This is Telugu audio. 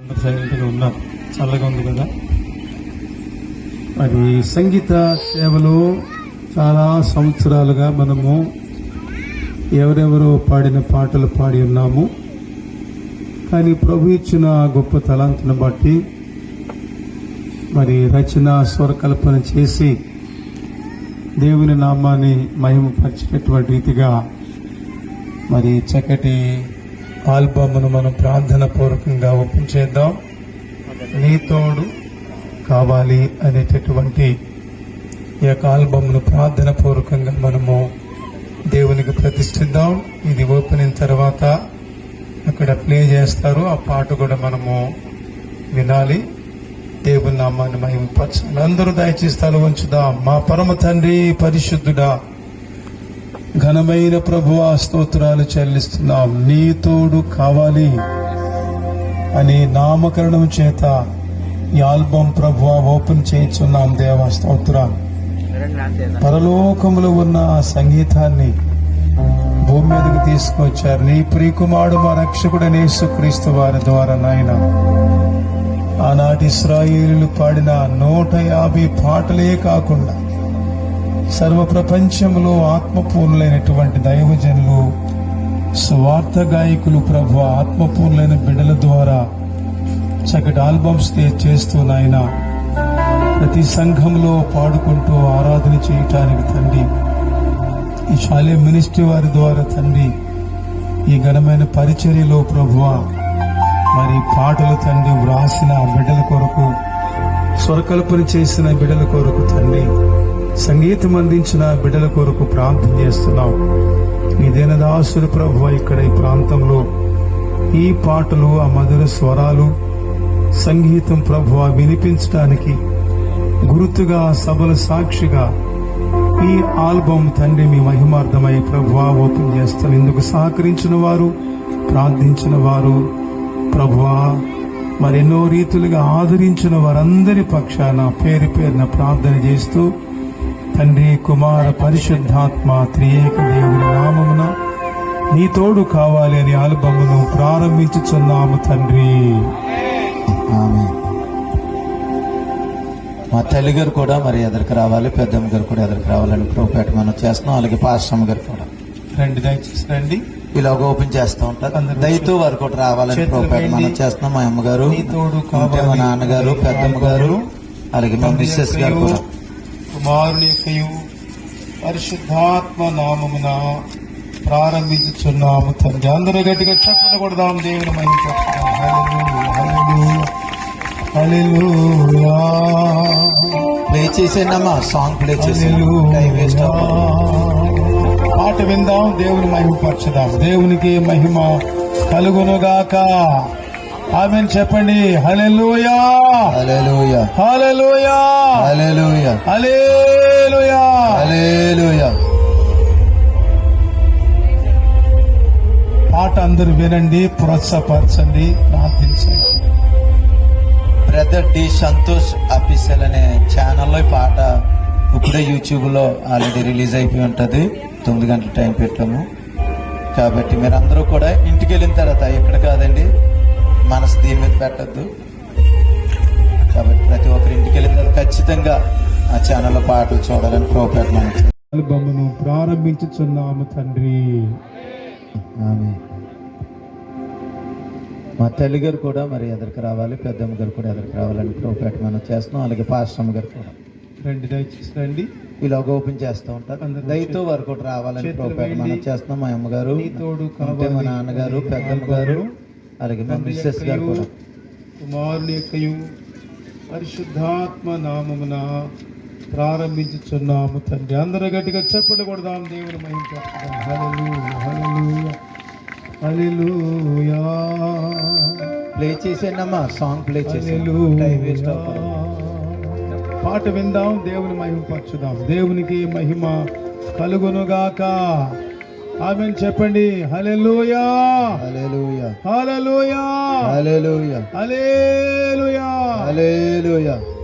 సైలెంట్గా ఉన్నాం చల్లగా ఉంది కదా. మరి సంగీత సేవలో చాలా సంవత్సరాలుగా మనము ఎవరెవరో పాడిన పాటలు పాడి ఉన్నాము. కానీ ప్రభు ఇచ్చిన గొప్ప తలాంతును బట్టి మరి రచన స్వరకల్పన చేసి దేవుని నామాన్ని మహిమపరిచినటువంటి రీతిగా మరి చక్కటి ఆల్బమ్ను మనం ప్రార్థన పూర్వకంగా ఓపెన్ చేద్దాం నీ తోడు కావాలి అనేటటువంటి ఈ యొక్క ఆల్బమ్ను ప్రార్థన పూర్వకంగా మనము దేవునికి ప్రతిష్ఠిద్దాం. ఇది ఓపెన్ అయిన తర్వాత అక్కడ ప్లే చేస్తారు. ఆ పాట కూడా మనము వినాలి. దేవుని నామాన్ని మహిమపరచాలి. అందరూ దయచేసి తల ఉంచుదాం మా పరమ తండ్రి పరిశుద్ధుడా ఘనమైన ప్రభువ స్తోత్రాలు చెల్లిస్తున్నాం. నీ తోడు కావాలి అని నామకరణం చేత ఈ ఆల్బం ప్రభువ ఓపెన్ చేయించున్నాం దేవ స్తోత్రం. పరలోకములో ఉన్న ఆ సంగీతాన్ని భూమి మీదకి తీసుకొచ్చారు. నీ ప్రియకుమారుడు మా రక్షకుడు యేసుక్రీస్తు వారి ద్వారా నాయన. ఆనాటి ఇస్రాయేలీలు పాడిన నూట యాభై పాటలే కాకుండా సర్వ ప్రపంచంలో ఆత్మపూర్ణులైనటువంటి దైవజనులు స్వార్థ గాయకులు ప్రభు ఆత్మపూర్ణులైన బిడ్డల ద్వారా చక్కటి ఆల్బమ్స్ చేస్తూ నాయన ప్రతి సంఘంలో పాడుకుంటూ ఆరాధన చేయటానికి తండ్రి ఈ శాలే మినిస్ట్రీ వారి ద్వారా తండ్రి ఈ ఘనమైన పరిచర్యలో ప్రభువ మరి పాటలు తండ్రి వ్రాసిన బిడ్డల కొరకు స్వరకల్పన చేసిన బిడ్డల కొరకు తండ్రి సంగీతం అందించిన బిడ్డల కొరకు ప్రార్థన చేస్తున్నాం ఈ దీనదాసుడు ప్రభు ఇక్కడ ఈ ప్రాంతంలో ఈ పాటలు ఆ మధుర స్వరాలు సంగీతం ప్రభు వినిపించడానికి గుర్తుగా సభల సాక్షిగా ఈ ఆల్బమ్ తండ్రి మీ మహిమార్థమై ప్రభు ఓపెన్ చేస్తాం ఇందుకు సహకరించిన వారు ప్రార్థించిన వారు ప్రభువా మరెన్నో రీతులుగా ఆదరించిన వారందరి పక్షాన పేరు పేరున ప్రార్థన చేస్తూ తండ్రి కుమార పరిశుద్ధాత్మ త్రియేక దేవుని నామమున నీ తోడు కావాలి అని ఆల్బమును ప్రారంభించుచున్నాము తండ్రి. మా తల్లి గారు కూడా మరి ఎదురుకు రావాలి పెద్దమ్మ గారు కూడా ఎదురుకు రావాలని ప్రోపేట మనం చేస్తున్నాం. అలాగే పాశ్రమ గారు కూడా. రండి దయచేసి రండి. ఇలాగ ఓపెన్ చేస్తూ ఉంటారు. దయతో వారు కూడా రావాలని ప్రోపేట మనం. చేస్తున్నాం. మా అమ్మగారు మా. నాన్నగారు పెద్దమ్మ గారు అలాగే మా మిస్సెస్ గారు కూడా. కుమారుని యొక్కయు పరిశుద్ధాత్మ నామమున ప్రారంభించుచున్నాము తండ్రి. అందరూ గట్టిగా చెప్పలు కొడదాం దేవుని ప్లే చేసేనమ్మా సాంగ్ ప్లే చేసే పాట విందాం దేవుని మహిమ పరచుదాం. దేవునికి మహిమ కలుగునుగాక. ఆమె చెప్పండి. హలెలుయా హలెలుయా పాట అందరూ వినండి ప్రోత్సాహపరచండి ప్రార్థించండి. బ్రదర్ డి సంతోష్ అఫీషియల్ అనే ఛానల్లో ఈ పాట ఇప్పుడే యూట్యూబ్లో ఆల్రెడీ రిలీజ్ అయిపోయి ఉంటది. తొమ్మిది గంటల టైం పెట్టాము. కాబట్టి మీరందరూ కూడా ఇంటికి వెళ్ళిన తర్వాత ఇక్కడ కాదండి? మనసు దీని మీద పెట్టద్దు. కాబట్టి ప్రతి ఒక్కరు ఇంటికి వెళ్ళిన తర్వాత ఖచ్చితంగా ఆ ఛానల్లో పాటలు చూడాలని ప్రోపేట మనకి ఆల్బమ్ను ప్రారంభించుచున్నాము తండ్రి. ఆమె మా తల్లి గారు కూడా మరి ఎదురుకు రావాలి పెద్దమ్మ గారు కూడా ఎదురుకు రావాలని ప్రోపేట మనం చేస్తున్నాం. అలాగే పాశ్రమ గారు కూడా. రండి దయచేసి రండి. ఇలాగ ఓపెన్ చేస్తూ ఉంటారు. దయతో వారు కూడా రావాలని ప్రోపేట మనం. చేస్తున్నాం. మా అమ్మగారు మా. నాన్నగారు పెద్దమ్మ గారు. అలాగే మా మిస్సెస్ గారు కూడా. కుమారుని యొక్కయు పరిశుద్ధాత్మ నామమున ప్రారంభించుచున్నాము తండ్రి. అందరూ గట్టిగా చెప్పలు కొడదాం దేవుని మహిమ ప్లే చేసేనమ్మా సాంగ్ ప్లే చేసే వేస్ట్ పాట విందాం దేవుని మహిమ పరచుదాం. దేవునికి మహిమ కలుగునుగాక. ఆమె చెప్పండి. హల్లెలూయా. హల్లెలూయా. హల్లెలూయా. హల్లెలూయా. హల్లెలూయా. హల్లెలూయా.